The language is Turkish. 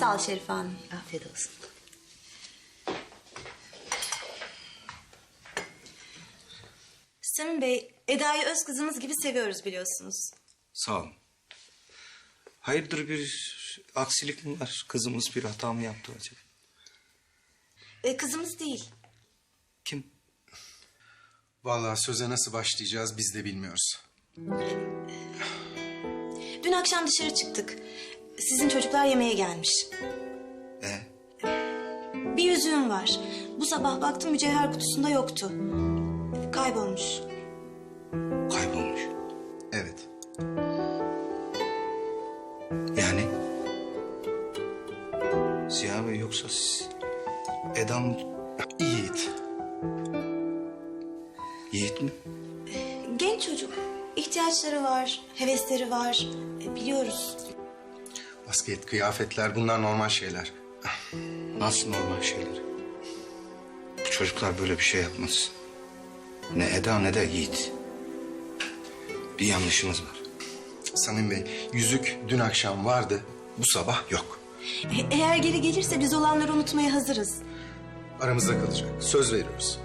Sağ ol Şerife Hanım. Afiyet olsun. Samim Bey, Eda'yı öz kızımız gibi seviyoruz biliyorsunuz. Sağ olun. Hayırdır bir aksilik mi var? Kızımız bir hata mı yaptı acaba? E, kızımız değil. Kim? Vallahi söze nasıl başlayacağız biz de bilmiyoruz. Dün akşam dışarı çıktık. Sizin çocuklar yemeğe gelmiş. E, Bir yüzüğüm var. Bu sabah baktım mücevher kutusunda yoktu. Kaybolmuş. kaybolmuş. Evet. Yani? Ziya Bey yoksa siz... Eda mı? Yiğit. Yiğit mi? Genç çocuk. İhtiyaçları var, hevesleri var. E, biliyoruz. Basket, kıyafetler bunlar normal şeyler. Nasıl normal şeyler? Bu çocuklar böyle bir şey yapmaz. Ne Eda ne de Yiğit. Bir yanlışımız var. Samim Bey, yüzük dün akşam vardı, bu sabah yok. E, eğer geri gelirse biz olanları unutmaya hazırız. Aramızda kalacak. Söz veriyoruz.